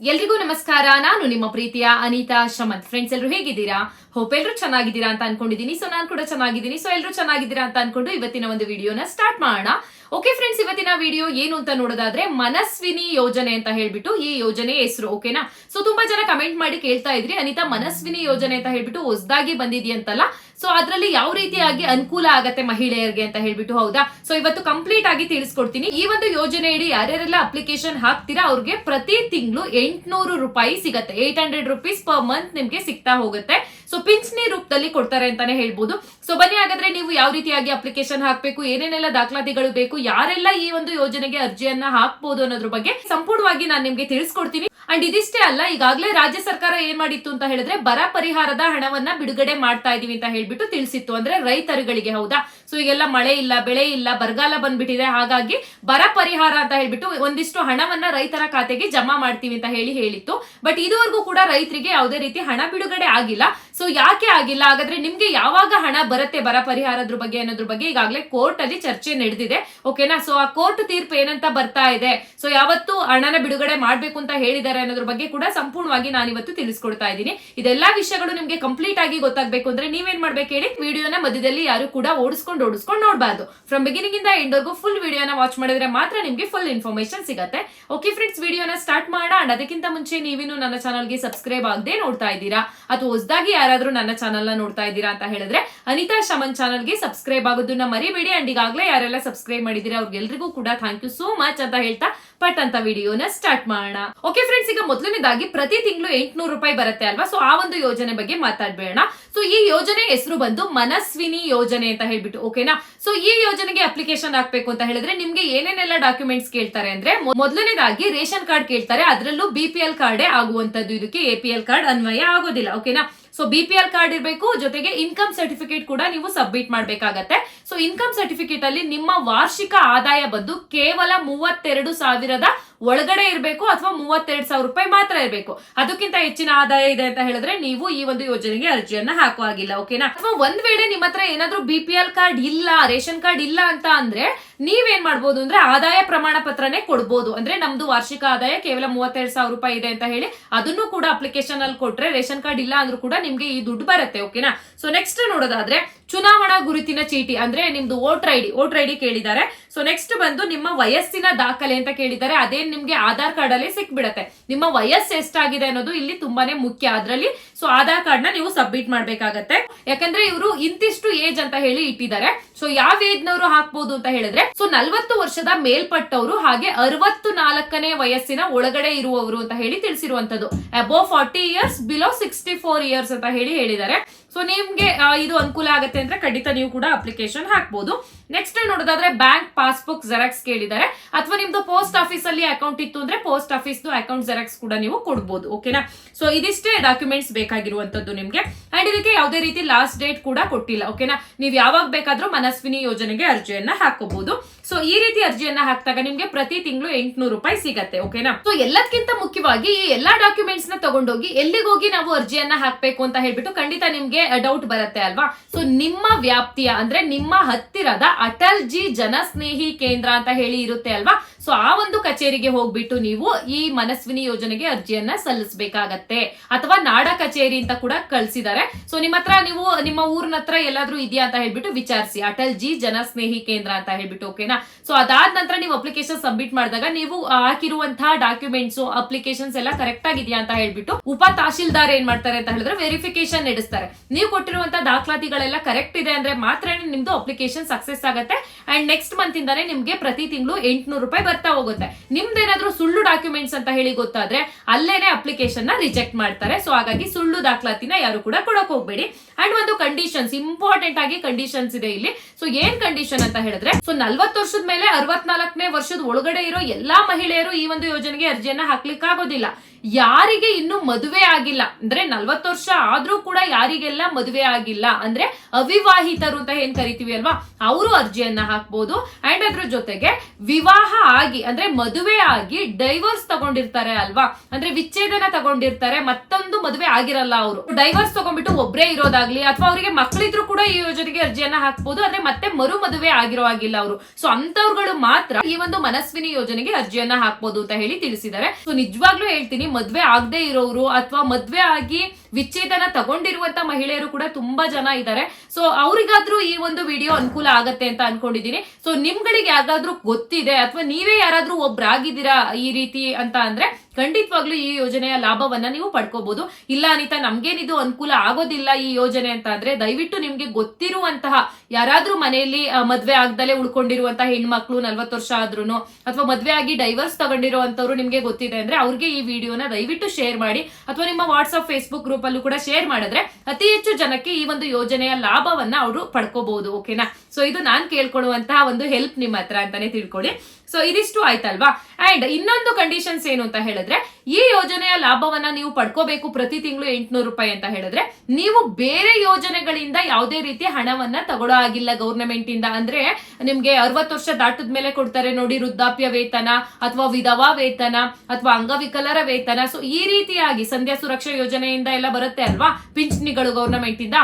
ಎಲ್ರಿಗೂ ನಮಸ್ಕಾರ. ನಾನು ನಿಮ್ಮ ಪ್ರೀತಿಯ ಅನಿತಾ ಶಮಂತ್ ಫ್ರೆಂಡ್ಸ್ ಎಲ್ಲರೂ ಹೇಗಿದ್ದೀರಾ? ಹೋಪ್ ಎಲ್ಲರೂ ಚೆನ್ನಾಗಿದ್ದೀರಾ ಅಂತ ಅನ್ಕೊಂಡಿದ್ದೀನಿ. ಸೊ ನಾನು ಕೂಡ ಚೆನ್ನಾಗಿದ್ದೀನಿ. ಸೊ ಎಲ್ಲರೂ ಚೆನ್ನಾಗಿದ್ದೀರಾ ಅಂತ ಅನ್ಕೊಂಡು ಇವತ್ತಿನ ಒಂದು ವಿಡಿಯೋನ ಸ್ಟಾರ್ಟ್ ಮಾಡೋಣ. ಓಕೆ ಫ್ರೆಂಡ್ಸ್ ಇವತ್ತಿನ ವಿಡಿಯೋ ಏನು ಅಂತ ನೋಡೋದಾದ್ರೆ ಮನಸ್ವಿನಿ ಯೋಜನೆ ಅಂತ ಹೇಳ್ಬಿಟ್ಟು ಈ ಯೋಜನೆ ಹೆಸರು ಓಕೆನಾ ಸೊ ತುಂಬಾ ಜನ ಕಮೆಂಟ್ ಮಾಡಿ ಕೇಳ್ತಾ ಇದ್ರಿ. ಅನಿತಾ, ಮನಸ್ವಿನಿ ಯೋಜನೆ ಅಂತ ಹೇಳ್ಬಿಟ್ಟು ಹೊಸದಾಗಿ ಬಂದಿದೆಯಂತಲ್ಲ? ಸೊ ಅದರಲ್ಲಿ ಯಾವ ರೀತಿಯಾಗಿ ಅನುಕೂಲ ಆಗತ್ತೆ ಮಹಿಳೆಯರಿಗೆ ಅಂತ ಹೇಳ್ಬಿಟ್ಟು ಹೌದಾ? ಸೊ ಇವತ್ತು ಕಂಪ್ಲೀಟ್ ಆಗಿ ತಿಳಿಸ್ಕೊಡ್ತೀನಿ. ಈ ಒಂದು ಯೋಜನೆ ಇಡಿ ಯಾರ್ಯಾರೆಲ್ಲ ಅಪ್ಲಿಕೇಶನ್ ಹಾಕ್ತೀರಾ, ಅವ್ರಿಗೆ ಪ್ರತಿ ತಿಂಗಳು ಎಂಟ್ನೂರು ರೂಪಾಯಿ ಸಿಗತ್ತೆ. Eight hundred rupees per month ನಿಮ್ಗೆ ಸಿಗ್ತಾ ಹೋಗುತ್ತೆ. ಸೊ ಪಿಂಚಣಿ ರೂಪದಲ್ಲಿ ಕೊಡ್ತಾರೆ ಅಂತಾನೆ ಹೇಳ್ಬೋದು. ಸೊ ಬನ್ನಿ, ಹಾಗಾದ್ರೆ ನೀವು ಯಾವ ರೀತಿಯಾಗಿ ಅಪ್ಲಿಕೇಶನ್ ಹಾಕಬೇಕು, ಏನೇನೆಲ್ಲ ದಾಖಲಾತಿಗಳು ಬೇಕು, ಯಾರೆಲ್ಲ ಈ ಒಂದು ಯೋಜನೆಗೆ ಅರ್ಜಿಯನ್ನ ಹಾಕಬಹುದು ಅನ್ನೋದ್ರ ಬಗ್ಗೆ ಸಂಪೂರ್ಣವಾಗಿ ನಾನು ನಿಮ್ಗೆ ತಿಳಿಸ್ಕೊಡ್ತೀನಿ. ಅಂಡ್ ಇದಿಷ್ಟೇ ಅಲ್ಲ, ಈಗಾಗಲೇ ರಾಜ್ಯ ಸರ್ಕಾರ ಏನ್ ಮಾಡಿತ್ತು ಅಂತ ಹೇಳಿದ್ರೆ ಬರ ಪರಿಹಾರದ ಹಣವನ್ನ ಬಿಡುಗಡೆ ಮಾಡ್ತಾ ಇದೀವಿ ಅಂತ ಹೇಳ್ಬಿಟ್ಟು ತಿಳಿಸಿತ್ತು. ಅಂದ್ರೆ ರೈತರುಗಳಿಗೆ, ಹೌದಾ? ಸೊ ಈಗೆಲ್ಲ ಮಳೆ ಇಲ್ಲ, ಬೆಳೆ ಇಲ್ಲ, ಬರಗಾಲ ಬಂದ್ಬಿಟ್ಟಿದೆ. ಹಾಗಾಗಿ ಬರ ಪರಿಹಾರ ಅಂತ ಹೇಳ್ಬಿಟ್ಟು ಒಂದಿಷ್ಟು ಹಣವನ್ನ ರೈತರ ಖಾತೆಗೆ ಜಮಾ ಮಾಡ್ತೀವಿ ಅಂತ ಹೇಳಿ ಹೇಳಿತ್ತು. ಬಟ್ ಇದುವರೆಗೂ ಕೂಡ ರೈತರಿಗೆ ಯಾವುದೇ ರೀತಿ ಹಣ ಬಿಡುಗಡೆ ಆಗಿಲ್ಲ. ಸೊ ಯಾಕೆ ಆಗಿಲ್ಲ? ಹಾಗಾದ್ರೆ ನಿಮ್ಗೆ ಯಾವಾಗ ಹಣ ಬರುತ್ತೆ, ಬರ ಪರಿಹಾರದ್ರ ಬಗ್ಗೆ ಅನ್ನೋದ್ರ ಬಗ್ಗೆ ಈಗಾಗಲೇ ಕೋರ್ಟ್ ಅಲ್ಲಿ ಚರ್ಚೆ ನಡೆದಿದೆ. ಓಕೆನಾ ಸೊ ಆ ಕೋರ್ಟ್ ತೀರ್ಪು ಏನಂತ ಬರ್ತಾ ಇದೆ. ಸೊ ಯಾವತ್ತು ಹಣನ ಬಿಡುಗಡೆ ಮಾಡ್ಬೇಕು ಅಂತ ಹೇಳಿದ್ದಾರೆ ಅನ್ನೋದ್ರ ಬಗ್ಗೆ ಕೂಡ ಸಂಪೂರ್ಣವಾಗಿ ನಾನು ಇವತ್ತು ತಿಳಿಸ್ಕೊಡ್ತಾ ಇದ್ದೀನಿ. ಇದೆಲ್ಲಾ ವಿಷಯಗಳು ನಿಮ್ಗೆ ಕಂಪ್ಲೀಟ್ ಆಗಿ ಗೊತ್ತಾಗ್ಬೇಕು ಅಂದ್ರೆ ನೀವೇನ್ ಮಾಡ್ಬೇಕು ಹೇಳಿ ವಿಡಿಯೋನ ಮಧ್ಯದಲ್ಲಿ ಯಾರು ಕೂಡ ಓಡಿಸ್ಕೊಂಡು ಓಡಿಸ್ಕೊಂಡು ನೋಡಬಾರ್ದು. ಫ್ರಮ್ ಬಿಗಿನಿಂಗ್ ಇಂದ ಎಂಡ್ವರೆಗೂ ಫುಲ್ ವಿಡಿಯೋನ ವಾಚ್ ಮಾಡಿದ್ರೆ ಮಾತ್ರ ನಿಮ್ಗೆ ಫುಲ್ ಇನ್ಫಾರ್ಮೇಶನ್ ಸಿಗುತ್ತೆ. ಓಕೆ ಫ್ರೆಂಡ್ಸ್ ವಿಡಿಯೋನ ಸ್ಟಾರ್ಟ್ ಮಾಡೋಣ. ಅಂಡ್ ಅದಕ್ಕಿಂತ ಮುಂಚೆ ನೀವಿನ್ನು ನನ್ನ ಚಾನಲ್ಗೆ ಸಬ್ಸ್ಕ್ರೈಬ್ ಆಗದೆ ನೋಡ್ತಾ ಇದ್ದೀರಾ? ಅಥವಾ ಹೊಸದಾಗಿ ಯಾರಾದ್ರೂ ನನ್ನ ಚಾನಲ್ನ ನೋಡ್ತಾ ಇದ್ದೀರಾ ಅಂತ ಹೇಳಿದ್ರೆ ಅನಿತಾ ಶಮನ್ ಚಾನಲ್ಗೆ ಸಬ್ಸ್ಕ್ರೈಬ್ ಆಗೋದನ್ನ ಮರಿಬೇಡಿ. ಅಂಡ್ ಈಗಾಗಲೇ ಯಾರೆಲ್ಲ ಸಬ್ಸ್ಕ್ರೈಬ್ ಮಾಡಿದಿರಿ ಅವ್ರಿಗೆಲ್ರಿಗೂ ಕೂಡ ಥ್ಯಾಂಕ್ ಯು ಸೋ ಮಚ್ ಅಂತ ಹೇಳ್ತಾ ಪಟ್ ಅಂತ ವಿಡಿಯೋನ ಸ್ಟಾರ್ಟ್ ಮಾಡೋಣ. ಓಕೆ ಫ್ರೆಂಡ್ಸ್ ಈಗ ಮೊದಲನೇದಾಗಿ ಪ್ರತಿ ತಿಂಗಳು ಎಂಟ್ನೂರು ರೂಪಾಯಿ ಬರುತ್ತೆ ಅಲ್ವಾ? ಸೊ ಆ ಒಂದು ಯೋಜನೆ ಬಗ್ಗೆ ಮಾತಾಡ್ಬೇಡ ಸೊ ಈ ಯೋಜನೆ ಹೆಸರು ಬಂದು ಮನಸ್ವಿನಿ ಯೋಜನೆ ಅಂತ ಹೇಳ್ಬಿಟ್ಟು ಓಕೆನಾ ಸೊ ಈ ಯೋಜನೆಗೆ ಅಪ್ಲಿಕೇಶನ್ ಹಾಕ್ಬೇಕು ಅಂತ ಹೇಳಿದ್ರೆ ನಿಮ್ಗೆ ಏನೇನೆಲ್ಲ ಡಾಕ್ಯುಮೆಂಟ್ಸ್ ಕೇಳ್ತಾರೆ ಅಂದ್ರೆ ಮೊದಲನೇದಾಗಿ ರೇಷನ್ ಕಾರ್ಡ್ ಕೇಳ್ತಾರೆ. ಅದರಲ್ಲೂ ಬಿ ಪಿ ಎಲ್ ಕಾರ್ಡೇ ಆಗುವಂತದ್ದು ಇದಕ್ಕೆ ಎ ಪಿ ಎಲ್ ಕಾರ್ಡ್ ಅನ್ವಯ ಆಗೋದಿಲ್ಲ ಓಕೆನಾ so B P L card ಇರಬೇಕು, ಜೊತೆಗೆ ಇನ್ಕಮ್ ಸರ್ಟಿಫಿಕೇಟ್ ಕೂಡ ನೀವು ಸಬ್ಮಿಟ್ ಮಾಡಬೇಕಾಗತ್ತೆ. ಸೊ ಇನ್ಕಮ್ ಸರ್ಟಿಫಿಕೇಟ್ ಅಲ್ಲಿ ನಿಮ್ಮ ವಾರ್ಷಿಕ ಆದಾಯ ಬಂದು ಕೇವಲ ಮೂವತ್ತೆರಡು ಸಾವಿರದ ಒಳಗಡೆ ಇರಬೇಕು ಅಥವಾ ಮೂವತ್ತೆರಡು ಸಾವಿರ ರೂಪಾಯಿ ಮಾತ್ರ ಇರಬೇಕು. ಅದಕ್ಕಿಂತ ಹೆಚ್ಚಿನ ಆದಾಯ ಇದೆ ಅಂತ ಹೇಳಿದ್ರೆ ನೀವು ಈ ಒಂದು ಯೋಜನೆಗೆ ಅರ್ಜಿಯನ್ನ ಹಾಕುವಾಗಿಲ್ಲ ಓಕೆನಾ? ಅಥವಾ ಒಂದ್ ವೇಳೆ ನಿಮ್ಮ ಹತ್ರ ಏನಾದ್ರೂ ಬಿ ಪಿ ಎಲ್ ಕಾರ್ಡ್ ಇಲ್ಲ, ರೇಷನ್ ಕಾರ್ಡ್ ಇಲ್ಲ ಅಂತ ಅಂದ್ರೆ ನೀವೇನ್ ಮಾಡ್ಬೋದು ಅಂದ್ರೆ ಆದಾಯ ಪ್ರಮಾಣ ಪತ್ರನೇ ಕೊಡ್ಬೋದು. ಅಂದ್ರೆ ನಮ್ದು ವಾರ್ಷಿಕ ಆದಾಯ ಕೇವಲ ಮೂವತ್ತೆರಡು ಸಾವಿರ ರೂಪಾಯಿ ಇದೆ ಅಂತ ಹೇಳಿ ಅದನ್ನು ಕೂಡ ಅಪ್ಲಿಕೇಶನ್ ಅಲ್ಲಿ ಕೊಟ್ರೆ ರೇಷನ್ ಕಾರ್ಡ್ ಇಲ್ಲ ಅಂದ್ರೂ ಕೂಡ ನಿಮ್ಗೆ ಈ ದುಡ್ಡು ಬರುತ್ತೆ, ಓಕೆನಾ? ಸೊ ನೆಕ್ಸ್ಟ್ ನೋಡೋದಾದ್ರೆ ಚುನಾವಣಾ ಗುರುತಿನ ಚೀಟಿ ಅಂದ್ರೆ ನಿಮ್ದು ವೋಟರ್ ಐಡಿ ವೋಟರ್ ಐಡಿ ಕೇಳಿದ್ದಾರೆ. ಸೊ ನೆಕ್ಸ್ಟ್ ಬಂದು ನಿಮ್ಮ ವಯಸ್ಸಿನ ದಾಖಲೆ ಅಂತ ಕೇಳಿದ್ದಾರೆ. ಅದೇ ನಿಮ್ಗೆ ಆಧಾರ್ ಕಾರ್ಡ್ ಅಲ್ಲಿ ಸಿಕ್ಬಿಡತ್ತೆ. ನಿಮ್ಮ ವಯಸ್ಸು ಎಷ್ಟಾಗಿದೆ ಅನ್ನೋದು ಇಲ್ಲಿ ತುಂಬಾನೇ ಮುಖ್ಯ ಅದ್ರಲ್ಲಿ. ಸೊ ಆಧಾರ್ ಕಾರ್ಡ್ನ ನೀವು ಸಬ್ಮಿಟ್ ಮಾಡ್ಬೇಕಾಗತ್ತೆ. ಯಾಕಂದ್ರೆ ಇವರು ಇಂತಿಷ್ಟು ಏಜ್ ಅಂತ ಹೇಳಿ ಇಟ್ಟಿದ್ದಾರೆ. ಸೊ ಯಾವ ಏಜ್ ನವರು ಹಾಕ್ಬೋದು ಅಂತ ಹೇಳಿದ್ರೆ ಸೊ ನಲ್ವತ್ತು ವರ್ಷದ ಮೇಲ್ಪಟ್ಟವರು ಹಾಗೆ ಅರವತ್ತು ನಾಲ್ಕನೇ ವಯಸ್ಸಿನ ಒಳಗಡೆ ಇರುವವರು ಅಂತ ಹೇಳಿ ತಿಳಿಸಿರುವಂತದ್ದು above forty years below sixty four years ಅಂತ ಹೇಳಿ ಹೇಳಿದ್ದಾರೆ. ಸೊ ನಿಮ್ಗೆ ಇದು ಅನುಕೂಲ ಆಗುತ್ತೆ ಅಂದ್ರೆ ಖಂಡಿತ ನೀವು ಕೂಡ ಅಪ್ಲಿಕೇಶನ್ ಹಾಕ್ಬಹುದು ನೆಕ್ಸ್ಟ್ ನೋಡೋದಾದ್ರೆ ಬ್ಯಾಂಕ್ ಪಾಸ್ಬುಕ್ ಜೆರಾಕ್ಸ್ ಕೇಳಿದ್ದಾರೆ. ಅಥವಾ ನಿಮ್ದು ಪೋಸ್ಟ್ ಆಫೀಸ್ ಅಲ್ಲಿ ಅಕೌಂಟ್ ಇತ್ತು ಅಂದ್ರೆ ಪೋಸ್ಟ್ ಆಫೀಸ್ ಅಕೌಂಟ್ ಜೆರಾಕ್ಸ್ ಕೂಡ ನೀವು ಕೊಡ್ಬೋದು ಓಕೆನಾ ಸೊ ಇದಿಷ್ಟೇ ಡಾಕ್ಯುಮೆಂಟ್ಸ್ ಬೇಕಾಗಿರುವಂತದ್ದು ನಿಮ್ಗೆ. ಅಂಡ್ ಇದಕ್ಕೆ ಯಾವುದೇ ರೀತಿ ಲಾಸ್ಟ್ ಡೇಟ್ ಕೂಡ ಕೊಟ್ಟಿಲ್ಲ ಓಕೆನಾ ನೀವು ಯಾವಾಗ ಬೇಕಾದ್ರೂ ಮನಸ್ವಿನಿ ಯೋಜನೆಗೆ ಅರ್ಜಿಯನ್ನ ಹಾಕೋಬಹುದು ಸೊ ಈ ರೀತಿ ಅರ್ಜಿಯನ್ನ ಹಾಕಿದಾಗ ನಿಮ್ಗೆ ಪ್ರತಿ ತಿಂಗಳು ಎಂಟ್ನೂರು ರೂಪಾಯಿ ಸಿಗತ್ತೆ ಓಕೆನಾ ಸೊ ಎಲ್ಲದಕ್ಕಿಂತ ಮುಖ್ಯವಾಗಿ ಈ ಎಲ್ಲಾ ಡಾಕ್ಯುಮೆಂಟ್ಸ್ನ ತಗೊಂಡೋಗಿ ಎಲ್ಲಿಗೆ ಹೋಗಿ ನಾವು ಅರ್ಜಿಯನ್ನ ಹಾಕ್ಬೇಕು ಅಂತ ಹೇಳ್ಬಿಟ್ಟು ಖಂಡಿತ ನಿಮ್ಗೆ ಡೌಟ್ ಬರುತ್ತೆ ಅಲ್ವಾ? ಸೊ ನಿಮ್ಮ ವ್ಯಾಪ್ತಿಯ, ಅಂದ್ರೆ ನಿಮ್ಮ ಹತ್ತಿರದ ಅಟಲ್ ಜಿ ಜನಸ್ನೇಹಿ ಕೇಂದ್ರ ಅಂತ ಹೇಳಿ ಇರುತ್ತೆ ಅಲ್ವಾ? ಸೊ ಆ ಒಂದು ಕಚೇರಿಗೆ ಹೋಗ್ಬಿಟ್ಟು ನೀವು ಈ ಮನಸ್ವಿನಿ ಯೋಜನೆಗೆ ಅರ್ಜಿಯನ್ನ ಸಲ್ಲಿಸಬೇಕಾಗತ್ತೆ. ಅಥವಾ ನಾಡ ಕಚೇರಿ ಅಂತ ಕೂಡ ಕಳ್ಸಿದ್ದಾರೆ ಸೊ ನಿಮ್ಮ ಹತ್ರ ನೀವು, ನಿಮ್ಮ ಊರಿನ ಹತ್ರ ಎಲ್ಲಾದ್ರೂ ಇದೆಯಾ ಅಂತ ಹೇಳ್ಬಿಟ್ಟು ವಿಚಾರಿಸಿ. ಅಟಲ್ ಜಿ ಜನಸ್ನೇಹಿ ಕೇಂದ್ರ ಅಂತ ಹೇಳ್ಬಿಟ್ಟು ಓಕೆನಾ ಸೊ ಅದಾದ ನಂತರ ನೀವು ಅಪ್ಲಿಕೇಶನ್ ಸಬ್ಮಿಟ್ ಮಾಡಿದಾಗ ನೀವು ಹಾಕಿರುವಂತಹ ಡಾಕ್ಯುಮೆಂಟ್ಸ್ ಅಪ್ಲಿಕೇಶನ್ಸ್ ಎಲ್ಲ ಕರೆಕ್ಟ್ ಆಗಿದೆಯಾ ಅಂತ ಹೇಳ್ಬಿಟ್ಟು ಉಪ ತಹಶೀಲ್ದಾರ್ ಏನ್ ಮಾಡ್ತಾರೆ ಅಂತ ಹೇಳಿದ್ರೆ ವೆರಿಫಿಕೇಶನ್ ನಡೆಸ್ತಾರೆ. ನೀವು ಕೊಟ್ಟಿರುವಂತಹ ದಾಖಲಾತಿಗಳೆಲ್ಲ ಕರೆಕ್ಟ್ ಇದೆ ಅಂದ್ರೆ ಮಾತ್ರ ನಿಮ್ದು ಅಪ್ಲಿಕೇಶನ್ ಸಕ್ಸಸ್ ಆಗುತ್ತೆ. ಅಂಡ್ ನೆಕ್ಸ್ಟ್ ಮಂತ್ ಇಂದಾನೆ ನಿಮ್ಗೆ ಪ್ರತಿ ತಿಂಗಳು ಎಂಟ್ನೂರು ರೂಪಾಯಿ ಬರ್ತಾ ಹೋಗುತ್ತೆ. ನಿಮ್ದೇನಾದ್ರೂ ಸುಳ್ಳು ಡಾಕ್ಯುಮೆಂಟ್ಸ್ ಅಂತ ಹೇಳಿ ಗೊತ್ತಾದ್ರೆ ಅಲ್ಲೇನೆ ಅಪ್ಲಿಕೇಶನ್ನ ರಿಜೆಕ್ಟ್ ಮಾಡ್ತಾರೆ. ಸೊ ಹಾಗಾಗಿ ಸುಳ್ಳು ದಾಖಲಾತಿನ ಯಾರು ಕೂಡ ಕೊಡಕ್ ಹೋಗ್ಬೇಡಿ. ಅಂಡ್ ಒಂದು ಕಂಡೀಷನ್ಸ್ ಇಂಪಾರ್ಟೆಂಟ್ ಆಗಿ ಕಂಡೀಷನ್ಸ್ ಇದೆ ಇಲ್ಲಿ. ಸೊ ಏನ್ ಕಂಡೀಷನ್ ಅಂತ ಹೇಳಿದ್ರೆ ಸೊ ನಲ್ವತ್ತು ವರ್ಷದ ಮೇಲೆ ಅರವತ್ನಾಲ್ಕನೇ ವರ್ಷದ ಒಳಗಡೆ ಇರೋ ಎಲ್ಲಾ ಮಹಿಳೆಯರು ಈ ಒಂದು ಯೋಜನೆಗೆ ಅರ್ಜಿಯನ್ನ ಹಾಕ್ಲಿಕ್ಕೆ ಆಗೋದಿಲ್ಲ ಯಾರಿಗೆ ಇನ್ನು ಮದುವೆ ಆಗಿಲ್ಲ. ಅಂದ್ರೆ ನಲ್ವತ್ತು ವರ್ಷ ಆದ್ರೂ ಕೂಡ ಯಾರಿಗೆಲ್ಲ ಮದುವೆ ಆಗಿಲ್ಲ. ಅಂದ್ರೆ ಅವಿವಾಹಿತರು ಅಂತ ಏನ್ ಕರಿತೀವಿ ಅಲ್ವಾ? ಅವರು ಅರ್ಜಿಯನ್ನ ಹಾಕ್ಬೋದು. ಅಂಡ್ ಅದ್ರ ಜೊತೆಗೆ ವಿವಾಹ ಆಗಿ, ಅಂದ್ರೆ ಮದುವೆ ಆಗಿ ಡೈವರ್ಸ್ ತಗೊಂಡಿರ್ತಾರೆ ಅಲ್ವಾ? ಅಂದ್ರೆ ವಿಚ್ಛೇದನ ತಗೊಂಡಿರ್ತಾರೆ. ಮತ್ತೊಂದು ಮದುವೆ ಆಗಿರಲ್ಲ ಅವರು. ಡೈವರ್ಸ್ ತಗೊಂಡ್ಬಿಟ್ಟು ಒಬ್ರೇ ಇರೋದಾಗ್ಲಿ ಅಥವಾ ಅವರಿಗೆ ಮಕ್ಕಳಿದ್ರು ಕೂಡ ಈ ಯೋಜನೆಗೆ ಅರ್ಜಿಯನ್ನ ಹಾಕ್ಬೋದು. ಅಂದ್ರೆ ಮತ್ತೆ ಮರು ಮದುವೆ ಆಗಿರೋ ಆಗಿಲ್ಲ ಅವರು. ಸೊ ಅಂತವ್ರುಗಳು ಮಾತ್ರ ಈ ಒಂದು ಮನಸ್ವಿನಿ ಯೋಜನೆಗೆ ಅರ್ಜಿಯನ್ನ ಹಾಕ್ಬೋದು ಅಂತ ಹೇಳಿ ತಿಳಿಸಿದ್ದಾರೆ. ಸೊ ನಿಜವಾಗ್ಲೂ ಹೇಳ್ತೀನಿ ಮದ್ವೆ ಆಗದೆ ಇರೋರು ಅಥವಾ ಮದ್ವೆ ಆಗಿ ವಿಚ್ಛೇದನ ತಗೊಂಡಿರುವಂತ ಮಹಿಳೆಯರು ಕೂಡ ತುಂಬಾ ಜನ ಇದ್ದಾರೆ. ಸೊ ಅವ್ರಿಗಾದ್ರೂ ಈ ಒಂದು ವಿಡಿಯೋ ಅನುಕೂಲ ಆಗತ್ತೆ ಅಂತ ಅನ್ಕೊಂಡಿದೀನಿ ಸೊ ನಿಮ್ಗಳಿಗೆ ಯಾರಾದ್ರೂ ಗೊತ್ತಿದೆ ಅಥವಾ ನೀವೇ ಯಾರಾದ್ರೂ ಒಬ್ರಾಗಿದ್ದೀರಾ ಈ ರೀತಿ ಅಂತ ಅಂದ್ರೆ ಖಂಡಿತವಾಗ್ಲೂ ಈ ಯೋಜನೆಯ ಲಾಭವನ್ನ ನೀವು ಪಡ್ಕೋಬಹುದು ಇಲ್ಲ ಅನಿತಾ, ನಮ್ಗೇನಿದು ಅನುಕೂಲ ಆಗೋದಿಲ್ಲ ಈ ಯೋಜನೆ ಅಂತ ಅಂದ್ರೆ ದಯವಿಟ್ಟು ನಿಮ್ಗೆ ಗೊತ್ತಿರುವಂತಹ ಯಾರಾದ್ರೂ ಮನೆಯಲ್ಲಿ ಮದ್ವೆ ಆಗ್ದಲೇ ಉಳ್ಕೊಂಡಿರುವಂತಹ ಹೆಣ್ಮಕ್ಳು ನಲ್ವತ್ತು ವರ್ಷ ಆದ್ರೂನು ಅಥವಾ ಮದ್ವೆ ಆಗಿ ಡೈವರ್ಸ್ ತಗೊಂಡಿರುವಂತವ್ರು ನಿಮ್ಗೆ ಗೊತ್ತಿದೆ ಅಂದ್ರೆ ಅವ್ರಿಗೆ ಈ ವಿಡಿಯೋನ ದಯವಿಟ್ಟು ಶೇರ್ ಮಾಡಿ. ಅಥವಾ ನಿಮ್ಮ ವಾಟ್ಸ್ಆಪ್ ಫೇಸ್ಬುಕ್ ಗ್ರೂಪ್ ಕೂಡ ಶೇರ್ ಮಾಡಿದ್ರೆ ಅತಿ ಹೆಚ್ಚು ಜನಕ್ಕೆ ಈ ಒಂದು ಯೋಜನೆಯ ಲಾಭವನ್ನ ಅವರು ಪಡ್ಕೋಬಹುದು ಓಕೆನಾ ಸೊ ಇದು ನಾನ್ ಕೇಳ್ಕೊಳ್ಳುವಂತಹ ಒಂದು ಹೆಲ್ಪ್ ನಿಮ್ಮ ಹತ್ರ ಅಂತಾನೆ ತಿಳ್ಕೊಳ್ಳಿ. ಸೊ ಇದಿಷ್ಟು ಆಯ್ತಲ್ವಾ? ಅಂಡ್ ಇನ್ನೊಂದು ಕಂಡೀಷನ್ಸ್ ಏನು ಅಂತ ಹೇಳಿದ್ರೆ, ಈ ಯೋಜನೆಯ ಲಾಭವನ್ನ ನೀವು ಪಡ್ಕೋಬೇಕು ಪ್ರತಿ ತಿಂಗಳು ಎಂಟುನೂರು ರೂಪಾಯಿ ಅಂತ ಹೇಳಿದ್ರೆ, ನೀವು ಬೇರೆ ಯೋಜನೆಗಳಿಂದ ಯಾವುದೇ ರೀತಿ ಹಣವನ್ನ ತಗೊಳೋ ಆಗಿಲ್ಲ ಗೌರ್ಮೆಂಟ್ ಇಂದ ಅಂದ್ರೆ ನಿಮ್ಗೆ ಅರವತ್ತು ವರ್ಷ ದಾಟದ ಮೇಲೆ ಕೊಡ್ತಾರೆ ನೋಡಿ, ವೃದ್ಧಾಪ್ಯ ವೇತನ ಅಥವಾ ವಿಧವಾ ವೇತನ ಅಥವಾ ಅಂಗವಿಕಲರ ವೇತನ. ಸೊ ಈ ರೀತಿಯಾಗಿ ಸಂಧ್ಯಾ ಸುರಕ್ಷಾ ಯೋಜನೆಯಿಂದ ಎಲ್ಲ ಬರುತ್ತೆ ಅಲ್ವಾ? ಪಿಂಚಣಿಗಳು ಗೌರ್ಮೆಂಟ್ ಇಂದ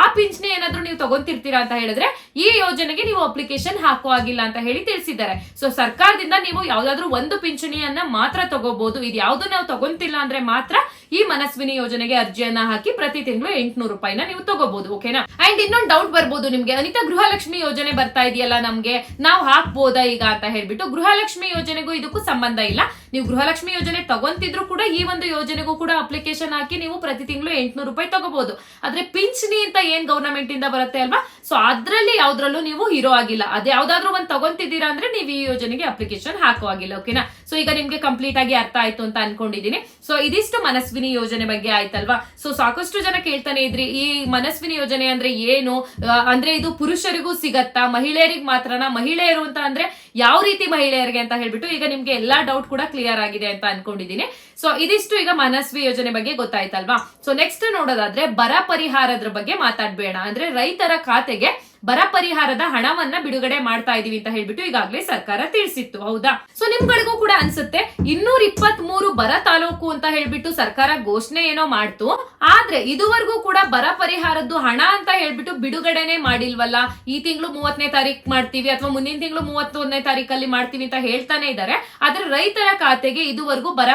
ಆ ಪಿಂಚಣಿ ಏನಾದ್ರೂ ನೀವು ತಗೊಂತಿರ್ತೀರಾ ಅಂತ ಹೇಳಿದ್ರೆ, ಈ ಯೋಜನೆಗೆ ನೀವು ಅಪ್ಲಿಕೇಶನ್ ಹಾಕೋ ಆಗಿಲ್ಲ ಅಂತ ಹೇಳಿ ತಿಳಿಸಿದ್ದಾರೆ. ಸೊ ಸರ್ಕಾರದಿಂದ ನೀವು ಯಾವ್ದಾದ್ರು ಒಂದು ಪಿಂಚಣಿಯನ್ನ ಮಾತ್ರ ತಗೋಬಹುದು ಇದು ಯಾವ್ದು ನಾವು ತಗೊಂತಿಲ್ಲ ಅಂದ್ರೆ ಮಾತ್ರ ಈ ಮನಸ್ವಿನಿ ಯೋಜನೆಗೆ ಅರ್ಜಿಯನ್ನ ಹಾಕಿ ಪ್ರತಿ ತಿಂಗಳು ಎಂಟ್ನೂರು ರೂಪಾಯಿನ ನೀವು ತಗೋಬಹುದು ಓಕೆನಾ ಅಂಡ್ ಇನ್ನೊಂದು ಡೌಟ್ ಬರ್ಬೋದು ನಿಮ್ಗೆ. ಅನಿತಾ, ಗೃಹಲಕ್ಷ್ಮಿ ಯೋಜನೆ ಬರ್ತಾ ಇದೆಯಲ್ಲ ನಮ್ಗೆ. ನಾವು ಹಾಕ್ಬೋದಾ ಈಗ ಅಂತ ಹೇಳ್ಬಿಟ್ಟು ಗೃಹಲಕ್ಷ್ಮಿ ಯೋಜನೆಗೂ ಇದಕ್ಕೂ ಸಂಬಂಧ ಇಲ್ಲ. ನೀವು ಗೃಹಲಕ್ಷ್ಮಿ ಯೋಜನೆ ತಗೊಂತಿದ್ರು ಕೂಡ ಈ ಒಂದು ಯೋಜನೆಗೂ ಕೂಡ ಅಪ್ಲಿಕೇಶನ್ ಹಾಕಿ ನೀವು ಪ್ರತಿ ತಿಂಗಳು ಎಂಟ್ನೂರು ರೂಪಾಯಿ ತಗೋಬಹುದು ಆದ್ರೆ ಪಿಂಚಣಿ ಅಂತ ಏನ್ ಗವರ್ನಮೆಂಟ್ ಇಂದ ಬರುತ್ತೆ ಅಲ್ವಾ? ಸೊ ಅದ್ರಲ್ಲಿ ಯಾವ್ದ್ರಲ್ಲೂ ನೀವು ಹೀರೋ ಆಗಿಲ್ಲ. ಅದ್ ಯಾವ್ದಾದ್ರು ಒಂದು ತಗೊಂತಿದ್ದೀರಾ ಅಂದ್ರೆ ನೀವು ಈ ಯೋಜನೆಗೆ ಅಪ್ಲಿಕೇಶನ್ ಹಾಕುವಾಗಿಲ್ಲ ಓಕೆನಾ ಸೊ ಈಗ ನಿಮ್ಗೆ ಕಂಪ್ಲೀಟ್ ಆಗಿ ಅರ್ಥ ಆಯ್ತು ಅಂತ ಅನ್ಕೊಂಡಿದೀನಿ. ಸೊ ಇದಿಷ್ಟು ಮನಸ್ವಿನಿ ಯೋಜನೆ ಬಗ್ಗೆ ಆಯ್ತಲ್ವಾ? ಸೊ ಸಾಕಷ್ಟು ಜನ ಕೇಳ್ತಾನೆ ಇದ್ರಿ, ಈ ಮನಸ್ವಿನಿ ಯೋಜನೆ ಅಂದ್ರೆ ಏನು? ಅಂದ್ರೆ ಇದು ಪುರುಷರಿಗೂ ಸಿಗತ್ತಾ? ಮಹಿಳೆಯರಿಗೆ ಮಾತ್ರನಾ? ಮಹಿಳೆಯರು ಅಂತ ಅಂದ್ರೆ ಯಾವ ರೀತಿ ಮಹಿಳೆಯರಿಗೆ ಅಂತ ಹೇಳ್ಬಿಟ್ಟು ಈಗ ನಿಮ್ಗೆ ಎಲ್ಲಾ ಡೌಟ್ ಕೂಡ ಕ್ಲಿಯರ್ ಆಗಿದೆ ಅಂತ ಅನ್ಕೊಂಡಿದೀನಿ. ಸೊ ಇದಿಷ್ಟು ಈಗ ಮನಸ್ವಿ ಯೋಜನೆ ಬಗ್ಗೆ ಗೊತ್ತಾಯ್ತಲ್ವಾ? ಸೊ ನೆಕ್ಸ್ಟ್ ನೋಡೋದಾದ್ರೆ ಬರ ಪರಿಹಾರದ ಬಗ್ಗೆ ಮಾತಾಡ್ಬೇಡ. ಅಂದ್ರೆ ರೈತರ ಖಾತೆಗೆ ಬರ ಪರಿಹಾರದ ಹಣವನ್ನ ಬಿಡುಗಡೆ ಮಾಡ್ತಾ ಇದೀವಿ ಅಂತ ಹೇಳ್ಬಿಟ್ಟು ಈಗಾಗಲೇ ಸರ್ಕಾರ ತಿಳಿಸಿತ್ತು. ಹೌದಾ? ಸೊ ನಿಮ್ಗಳಿಗೂ ಕೂಡ ಅನ್ಸುತ್ತೆ, ಇನ್ನೂರ ಇಪ್ಪತ್ತ್ ಮೂರು ಬರ ತಾಲೂಕು ಅಂತ ಹೇಳ್ಬಿಟ್ಟು ಸರ್ಕಾರ ಘೋಷಣೆ ಏನೋ ಮಾಡ್ತು. ಆದ್ರೆ ಇದುವರೆಗೂ ಕೂಡ ಬರ ಪರಿಹಾರದ್ದು ಹಣ ಅಂತ ಹೇಳ್ಬಿಟ್ಟು ಬಿಡುಗಡೆನೆ ಮಾಡಿಲ್ವಲ್ಲ? ಈ ತಿಂಗಳು ಮೂವತ್ತನೇ ತಾರೀಕು ಮಾಡ್ತೀವಿ ಅಥವಾ ಮುಂದಿನ ತಿಂಗಳು ಮೂವತ್ತೊಂದನೇ ತಾರೀಕಲ್ಲಿ ಮಾಡ್ತೀವಿ ಅಂತ ಹೇಳ್ತಾನೆ ಇದ್ದಾರೆ ಆದ್ರೆ ರೈತರ ಖಾತೆಗೆ ಇದುವರೆಗೂ ಬರ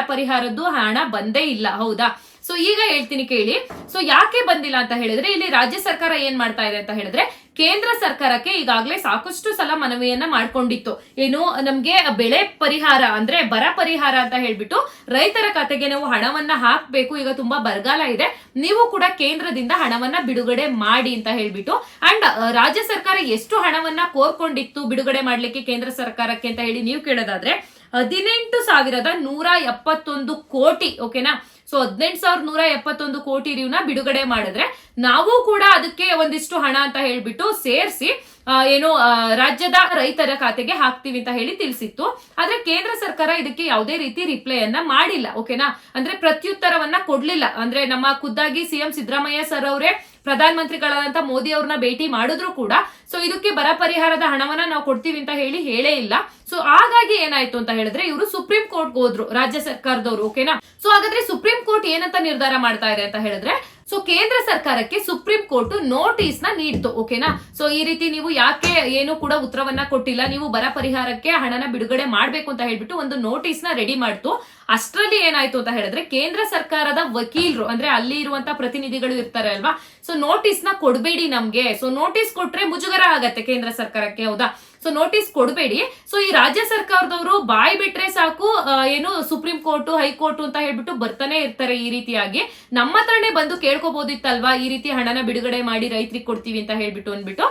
ಹಣ ಬಂದೇ ಇಲ್ಲ, ಹೌದಾ? ಸೊ ಈಗ ಹೇಳ್ತೀನಿ ಕೇಳಿ. ಸೊ ಯಾಕೆ ಬಂದಿಲ್ಲ ಅಂತ ಹೇಳಿದ್ರೆ, ಇಲ್ಲಿ ರಾಜ್ಯ ಸರ್ಕಾರ ಏನ್ ಮಾಡ್ತಾ ಇದೆ ಅಂತ ಹೇಳಿದ್ರೆ, ಕೇಂದ್ರ ಸರ್ಕಾರಕ್ಕೆ ಈಗಾಗಲೇ ಸಾಕಷ್ಟು ಸಲ ಮನವಿಯನ್ನ ಮಾಡ್ಕೊಂಡಿತ್ತು. ಏನು, ನಮ್ಗೆ ಬೆಳೆ ಪರಿಹಾರ ಅಂದ್ರೆ ಬರ ಪರಿಹಾರ ಅಂತ ಹೇಳ್ಬಿಟ್ಟು ರೈತರ ಖಾತೆಗೆ ನಾವು ಹಣವನ್ನ ಹಾಕ್ಬೇಕು, ಈಗ ತುಂಬಾ ಬರಗಾಲ ಇದೆ. ನೀವು ಕೂಡ ಕೇಂದ್ರದಿಂದ ಹಣವನ್ನ ಬಿಡುಗಡೆ ಮಾಡಿ ಅಂತ ಹೇಳ್ಬಿಟ್ಟು ಅಂಡ್ ರಾಜ್ಯ ಸರ್ಕಾರ ಎಷ್ಟು ಹಣವನ್ನ ಕೋರ್ಕೊಂಡಿತ್ತು ಬಿಡುಗಡೆ ಮಾಡ್ಲಿಕ್ಕೆ ಕೇಂದ್ರ ಸರ್ಕಾರಕ್ಕೆ ಅಂತ ಹೇಳಿ ನೀವು ಕೇಳೋದಾದ್ರೆ ಹದಿನೆಂಟು ಸಾವಿರದ ನೂರ ಎಪ್ಪತ್ತೊಂದು ಕೋಟಿ ಓಕೆನಾ ಸೊ ಹದಿನೆಂಟು ಸಾವಿರದ ನೂರ ಎಪ್ಪತ್ತೊಂದು ಕೋಟಿ ರಿವ್ನ ಬಿಡುಗಡೆ ಮಾಡಿದ್ರೆ ನಾವು ಕೂಡ ಅದಕ್ಕೆ ಒಂದಿಷ್ಟು ಹಣ ಅಂತ ಹೇಳ್ಬಿಟ್ಟು ಸೇರಿಸಿ ಏನು ರಾಜ್ಯದ ರೈತರ ಖಾತೆಗೆ ಹಾಕ್ತೀವಿ ಅಂತ ಹೇಳಿ ತಿಳಿಸಿತ್ತು. ಆದ್ರೆ ಕೇಂದ್ರ ಸರ್ಕಾರ ಇದಕ್ಕೆ ಯಾವುದೇ ರೀತಿ ರಿಪ್ಲೈ ಅನ್ನ ಮಾಡಿಲ್ಲ ಓಕೆನಾ ಅಂದ್ರೆ ಪ್ರತ್ಯುತ್ತರವನ್ನ ಕೊಡ್ಲಿಲ್ಲ. ಅಂದ್ರೆ ನಮ್ಮ ಖುದ್ದಾಗಿ ಸಿಎಂ ಸಿದ್ದರಾಮಯ್ಯ ಸರ್ ಅವರೇ ಪ್ರಧಾನಮಂತ್ರಿಗಳಾದಂತ ಮೋದಿ ಅವ್ರನ್ನ ಭೇಟಿ ಮಾಡಿದ್ರು ಕೂಡ. ಸೊ ಇದಕ್ಕೆ ಬರ ಪರಿಹಾರದ ಹಣವನ್ನ ನಾವು ಕೊಡ್ತೀವಿ ಅಂತ ಹೇಳಿ ಹೇಳೇ ಇಲ್ಲ. ಸೊ ಹಾಗಾಗಿ ಏನಾಯ್ತು ಅಂತ ಹೇಳಿದ್ರೆ ಇವರು ಸುಪ್ರೀಂ ಕೋರ್ಟ್ ಹೋದ್ರು, ರಾಜ್ಯ ಸರ್ಕಾರದವರು ಓಕೆನಾ ಸೊ ಹಾಗಾದ್ರೆ ಸುಪ್ರೀಂ ಕೋರ್ಟ್ ಏನಂತ ನಿರ್ಧಾರ ಮಾಡ್ತಾ ಇದೆ ಅಂತ ಹೇಳಿದ್ರೆ ಸೊ ಕೇಂದ್ರ ಸರ್ಕಾರಕ್ಕೆ ಸುಪ್ರೀಂ ಕೋರ್ಟ್ ನೋಟಿಸ್ನ ನೀಡ್ತು ಓಕೆನಾ ಸೊ ಈ ರೀತಿ ನೀವು ಯಾಕೆ ಏನು ಕೂಡ ಉತ್ತರವನ್ನ ಕೊಟ್ಟಿಲ್ಲ, ನೀವು ಬರ ಪರಿಹಾರಕ್ಕೆ ಹಣನ ಬಿಡುಗಡೆ ಮಾಡ್ಬೇಕು ಅಂತ ಹೇಳ್ಬಿಟ್ಟು ಒಂದು ನೋಟಿಸ್ನ ರೆಡಿ ಮಾಡ್ತು. ಅಷ್ಟರಲ್ಲಿ ಏನಾಯ್ತು ಅಂತ ಹೇಳಿದ್ರೆ ಕೇಂದ್ರ ಸರ್ಕಾರದ ವಕೀಲರು, ಅಂದ್ರೆ ಅಲ್ಲಿ ಇರುವಂತ ಪ್ರತಿನಿಧಿಗಳು ಇರ್ತಾರೆ ಅಲ್ವಾ? ಸೊ ನೋಟಿಸ್ನ ಕೊಡಬೇಡಿ ನಮ್ಗೆ. ಸೊ ನೋಟಿಸ್ ಕೊಟ್ರೆ ಮುಜುಗರ ಆಗತ್ತೆ ಕೇಂದ್ರ ಸರ್ಕಾರಕ್ಕೆ, ಹೌದಾ? ಸೊ ನೋಟಿಸ್ ಕೊಡಬೇಡಿ. ಸೊ ಈ ರಾಜ್ಯ ಸರ್ಕಾರದವರು ಬಾಯ್ ಬಿಟ್ರೆ ಸಾಕು ಏನು ಸುಪ್ರೀಂ ಕೋರ್ಟ್, ಹೈಕೋರ್ಟ್ ಅಂತ ಹೇಳ್ಬಿಟ್ಟು ಬರ್ತಾನೆ ಇರ್ತಾರೆ ಈ ರೀತಿಯಾಗಿ. ನಮ್ಮ ಹತ್ರನೇ ಬಂದು ಕೇಳ್ಕೋಬಹುದಿತ್ತಲ್ವಾ ಈ ರೀತಿ ಹಣನ ಬಿಡುಗಡೆ ಮಾಡಿ ರೈತರಿಗೆ ಕೊಡ್ತೀವಿ ಅಂತ ಹೇಳ್ಬಿಟ್ಟು ಅಂದ್ಬಿಟ್ಟು.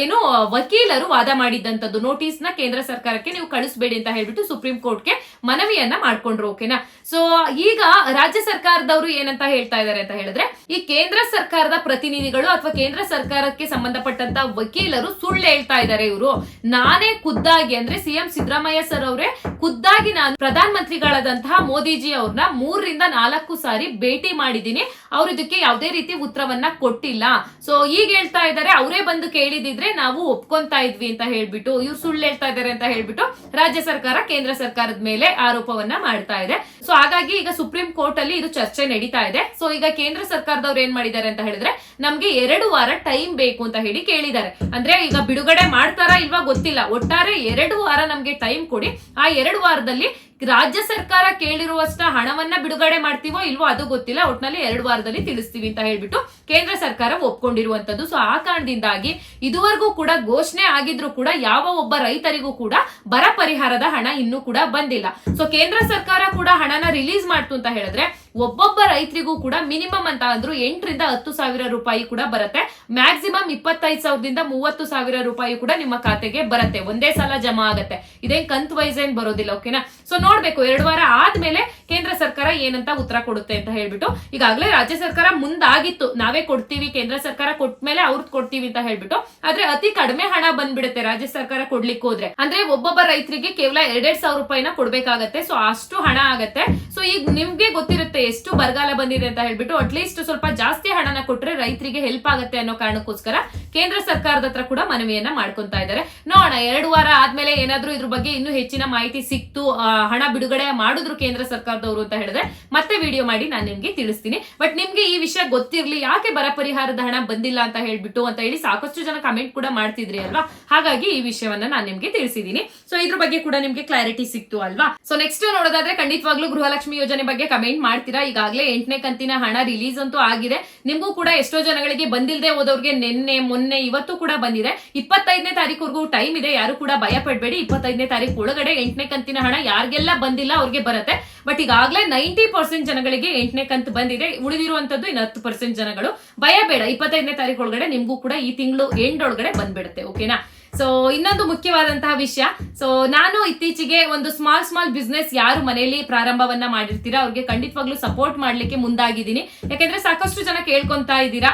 ಏನು ವಕೀಲರು ವಾದ ಮಾಡಿದ್ದಂಥದ್ದು. ನೋಟಿಸ್ನ ಕೇಂದ್ರ ಸರ್ಕಾರಕ್ಕೆ ನೀವು ಕಳಿಸ್ಬೇಡಿ ಅಂತ ಹೇಳ್ಬಿಟ್ಟು ಸುಪ್ರೀಂ ಕೋರ್ಟ್ಗೆ ಮನವಿಯನ್ನ ಮಾಡ್ಕೊಂಡ್ರು ಓಕೆನಾ ಸೊ ಈಗ ರಾಜ್ಯ ಸರ್ಕಾರದವರು ಏನಂತ ಹೇಳ್ತಾ ಇದ್ದಾರೆ ಅಂತ ಹೇಳಿದ್ರೆ, ಈ ಕೇಂದ್ರ ಸರ್ಕಾರದ ಪ್ರತಿನಿಧಿಗಳು ಅಥವಾ ಕೇಂದ್ರ ಸರ್ಕಾರಕ್ಕೆ ಸಂಬಂಧಪಟ್ಟಂತ ವಕೀಲರು ಸುಳ್ಳು ಹೇಳ್ತಾ ಇದ್ದಾರೆ ಇವರು. ನಾನೇ ಖುದ್ದಾಗಿ ಅಂದ್ರೆ ಸಿಎಂ ಸಿದ್ದರಾಮಯ್ಯ ಸರ್ ಅವರೇ, ಖುದ್ದಾಗಿ ನಾನು ಪ್ರಧಾನ ಮಂತ್ರಿಗಳಾದಂತಹ ಮೋದಿಜಿ ಅವ್ರನ್ನ ಮೂರರಿಂದ ನಾಲ್ಕು ಸಾರಿ ಭೇಟಿ ಮಾಡಿದ್ದೀನಿ. ಅವ್ರು ಇದಕ್ಕೆ ಯಾವುದೇ ರೀತಿ ಉತ್ತರವನ್ನ ಕೊಟ್ಟಿಲ್ಲ. ಸೊ ಈಗ ಹೇಳ್ತಾ ಇದ್ದಾರೆ ಅವರೇ ಬಂದು ಕೇಳಿದಿದ್ರೆ ನಾವು ಒಪ್ಕೊಂತಾ ಇದ್ವಿ ಅಂತ ಹೇಳ್ಬಿಟ್ಟು, ಇವ್ರು ಸುಳ್ಳು ಹೇಳ್ತಾ ಇದ್ದಾರೆ ಅಂತ ಹೇಳ್ಬಿಟ್ಟು ರಾಜ್ಯ ಸರ್ಕಾರ, ಕೇಂದ್ರ ಸರ್ಕಾರದ ಮೇಲೆ ಆರೋಪವನ್ನ ಮಾಡ್ತಾ ಇದೆ. ಸೊ ಹಾಗಾಗಿ ಈಗ ಸುಪ್ರೀಂ ಕೋರ್ಟ್ ಅಲ್ಲಿ ಇದು ಚರ್ಚೆ ನಡೀತಾ ಇದೆ. ಸೊ ಈಗ ಕೇಂದ್ರ ಸರ್ಕಾರದವ್ರು ಏನ್ ಮಾಡಿದ್ದಾರೆ ಅಂತ ಹೇಳಿದ್ರೆ, ನಮ್ಗೆ ಎರಡು ವಾರ ಟೈಮ್ ಬೇಕು ಅಂತ ಹೇಳಿ ಕೇಳಿದ್ದಾರೆ. ಅಂದ್ರೆ ಈಗ ಬಿಡುಗಡೆ ಮಾಡ್ತಾರಾ ಇಲ್ವಾ ಗೊತ್ತಿಲ್ಲ. ಒಟ್ಟಾರೆ ಎರಡು ವಾರ ನಮ್ಗೆ ಟೈಮ್ ಕೊಡಿ. ಆ ಎರಡು ವಾರದಲ್ಲಿ ರಾಜ್ಯ ಸರ್ಕಾರ ಕೇಳಿರುವಷ್ಟ ಹಣವನ್ನ ಬಿಡುಗಡೆ ಮಾಡ್ತೀವೋ ಇಲ್ವೋ ಅದು ಗೊತ್ತಿಲ್ಲ. ಒಟ್ನಲ್ಲಿ ಎರಡು ವಾರದಲ್ಲಿ ತಿಳಿಸ್ತೀವಿ ಅಂತ ಹೇಳ್ಬಿಟ್ಟು ಕೇಂದ್ರ ಸರ್ಕಾರ ಒಪ್ಕೊಂಡಿರುವಂತದ್ದು ಸೊ ಆ ಕಾರಣದಿಂದಾಗಿ ಇದುವರೆಗೂ ಕೂಡ ಘೋಷಣೆ ಆಗಿದ್ರು ಕೂಡ ಯಾವ ಒಬ್ಬ ರೈತರಿಗೂ ಕೂಡ ಬರ ಪರಿಹಾರದ ಹಣ ಇನ್ನೂ ಕೂಡ ಬಂದಿಲ್ಲ. ಸೊ ಕೇಂದ್ರ ಸರ್ಕಾರ ಕೂಡ ಹಣನ ರಿಲೀಸ್ ಮಾಡ್ತು ಅಂತ ಹೇಳಿದ್ರೆ ಒಬ್ಬೊಬ್ಬ ರೈತರಿಗೂ ಕೂಡ ಮಿನಿಮಮ್ ಅಂತ ಅಂದ್ರು ಎಂಟರಿಂದ ಹತ್ತು ಸಾವಿರ ರೂಪಾಯಿ ಕೂಡ ಬರುತ್ತೆ. ಮ್ಯಾಕ್ಸಿಮಮ್ ಇಪ್ಪತ್ತೈದು ಸಾವಿರದಿಂದ ಮೂವತ್ತು ಸಾವಿರ ರೂಪಾಯಿ ಕೂಡ ನಿಮ್ಮ ಖಾತೆಗೆ ಬರುತ್ತೆ. ಒಂದೇ ಸಲ ಜಮಾ ಆಗತ್ತೆ. ಇದೇನ್ ಕಂತ್ ವೈಸ್ ಏನ್ ಬರೋದಿಲ್ಲ ಓಕೆನಾ ಸೊ ನೋಡ್ಬೇಕು, ಎರಡು ವಾರ ಆದ್ಮೇಲೆ ಕೇಂದ್ರ ಸರ್ಕಾರ ಏನಂತ ಉತ್ತರ ಕೊಡುತ್ತೆ ಅಂತ ಹೇಳ್ಬಿಟ್ಟು, ಈಗಾಗಲೇ ರಾಜ್ಯ ಸರ್ಕಾರ ಮುಂದಾಗಿತ್ತು. ನಾವೇ ಕೊಡ್ತೀವಿ, ಕೇಂದ್ರ ಸರ್ಕಾರ ಕೊಟ್ಮೇಲೆ ಅವ್ರದ್ ಕೊಡ್ತೀವಿ ಅಂತ ಹೇಳ್ಬಿಟ್ಟು. ಆದ್ರೆ ಅತಿ ಕಡಿಮೆ ಹಣ ಬಂದ್ಬಿಡುತ್ತೆ ರಾಜ್ಯ ಸರ್ಕಾರ ಕೊಡ್ಲಿಕ್ಕೆ ಹೋದ್ರೆ. ಅಂದ್ರೆ ಒಬ್ಬೊಬ್ಬ ರೈತರಿಗೆ ಕೇವಲ ಎರಡೆರಡ್ ಸಾವಿರ ರೂಪಾಯಿನ ಕೊಡ್ಬೇಕಾಗತ್ತೆ. ಸೊ ಅಷ್ಟು ಹಣ ಆಗತ್ತೆ. ಸೊ ಈಗ ನಿಮ್ಗೆ ಗೊತ್ತಿರುತ್ತೆ ಎಷ್ಟು ಬರಗಾಲ ಬಂದಿದೆ ಅಂತ ಹೇಳ್ಬಿಟ್ಟು ಅಟ್ಲೀಸ್ಟ್ ಸ್ವಲ್ಪ ಜಾಸ್ತಿ ಹಣನ ಕೊಟ್ರೆ ರೈತರಿಗೆ ಹೆಲ್ಪ್ ಆಗುತ್ತೆ ಅನ್ನೋ ಕಾರಣಕ್ಕೋಸ್ಕರ ಕೇಂದ್ರ ಸರ್ಕಾರದ ಹತ್ರ ಕೂಡ ಮನವಿಯನ್ನ ಮಾಡ್ಕೊಂತಾ ಇದ್ದಾರೆ. ನೋಡೋಣ, ಎರಡು ವಾರ ಆದ್ಮೇಲೆ ಏನಾದ್ರೂ ಇದ್ರ ಬಗ್ಗೆ ಇನ್ನೂ ಹೆಚ್ಚಿನ ಮಾಹಿತಿ ಸಿಕ್ತು ಹಣ ಬಿಡುಗಡೆ ಮಾಡಿದ್ರು ಕೇಂದ್ರ ಸರ್ಕಾರದವರು ಅಂತ ಹೇಳಿದ್ರೆ ಮತ್ತೆ ವಿಡಿಯೋ ಮಾಡಿ ನಾನು ನಿಮ್ಗೆ ತಿಳಿಸ್ತೀನಿ. ಬಟ್ ನಿಮ್ಗೆ ಈ ವಿಷಯ ಗೊತ್ತಿರ್ಲಿ, ಯಾಕೆ ಬರ ಪರಿಹಾರದ ಹಣ ಬಂದಿಲ್ಲ ಅಂತ ಹೇಳ್ಬಿಟ್ಟು ಅಂತ ಹೇಳಿ ಸಾಕಷ್ಟು ಜನ ಕಮೆಂಟ್ ಕೂಡ ಮಾಡ್ತಿದ್ರಿ ಅಲ್ವಾ? ಹಾಗಾಗಿ ಈ ವಿಷಯವನ್ನ ನಾನು ನಿಮ್ಗೆ ತಿಳಿಸಿದೀನಿ. ಸೊ ಇದ್ರ ಬಗ್ಗೆ ಕೂಡ ನಿಮ್ಗೆ ಕ್ಲಾರಿಟಿ ಸಿಕ್ತು ಅಲ್ವಾ? ಸೊ ನೆಕ್ಸ್ಟ್ ನೋಡೋದಾದ್ರೆ ಖಂಡಿತವಾಗ್ಲೂ ಗೃಹಲಕ್ಷ್ಮಿ ಯೋಜನೆ ಬಗ್ಗೆ ಕಮೆಂಟ್ ಮಾಡ್ತೀರಾ? ಈಗಾಗಲೇ ಎಂಟನೇ ಕಂತಿನ ಹಣ ರಿಲೀಸ್ ಅಂತೂ ಆಗಿದೆ. ನಿಮ್ಗೂ ಕೂಡ ಎಷ್ಟೋ ಜನಗಳಿಗೆ ಬಂದಿಲ್ಲದೆ ಹೋದವ್ರಿಗೆ ನಿನ್ನೆ ಮೊನ್ನೆ ಇವತ್ತು ಕೂಡ ಬಂದಿದೆ. ಇಪ್ಪತ್ತೈದನೇ ತಾರೀಕುವರೆಗೂ ಟೈಮ್ ಇದೆ. ಯಾರು ಕೂಡ ಭಯ ಪಡಬೇಡಿ ಇಪ್ಪತ್ತೈದನೇ ತಾರೀಕು ಒಳಗಡೆ ಎಂಟನೇ ಕಂತಿನ ಹಣ ಯಾರಿಗೆಲ್ಲ ಬಂದಿಲ್ಲ ಅವ್ರಿಗೆ ಬರುತ್ತೆ. ಬಟ್ ಈಗಾಗಲೇ ನೈಂಟಿ ಪರ್ಸೆಂಟ್ ಜನಗಳಿಗೆ ಎಂಟನೇ ಕಂತು ಬಂದಿದೆ. ಉಳಿದಿರುವಂತದ್ದು ಇನ್ನು ಹತ್ತು ಪರ್ಸೆಂಟ್ ಜನಗಳು. ಭಯ ಬೇಡ. ಇಪ್ಪತ್ತೈದನೇ ತಾರೀಕು ಒಳಗಡೆ ನಿಮ್ಗೂ ಕೂಡ ಈ ತಿಂಗಳು ಎಂಡ್ ಒಳಗಡೆ ಬಂದ್ಬಿಡುತ್ತೆ. ಓಕೆನಾ ಸೊ ಇನ್ನೊಂದು ಮುಖ್ಯವಾದಂತಹ ವಿಷಯ. ಸೊ ನಾನು ಇತ್ತೀಚೆಗೆ ಒಂದು ಸ್ಮಾಲ್ ಸ್ಮಾಲ್ ಬಿಸ್ನೆಸ್ ಯಾರು ಮನೆಯಲ್ಲಿ ಪ್ರಾರಂಭವನ್ನ ಮಾಡಿರ್ತೀರಾ, ಅವ್ರಿಗೆ ಖಂಡಿತವಾಗ್ಲೂ ಸಪೋರ್ಟ್ ಮಾಡ್ಲಿಕ್ಕೆ ಮುಂದಾಗಿದ್ದೀನಿ. ಯಾಕಂದ್ರೆ ಸಾಕಷ್ಟು ಜನ ಕೇಳ್ಕೊಂತಾ ಇದ್ದೀರಾ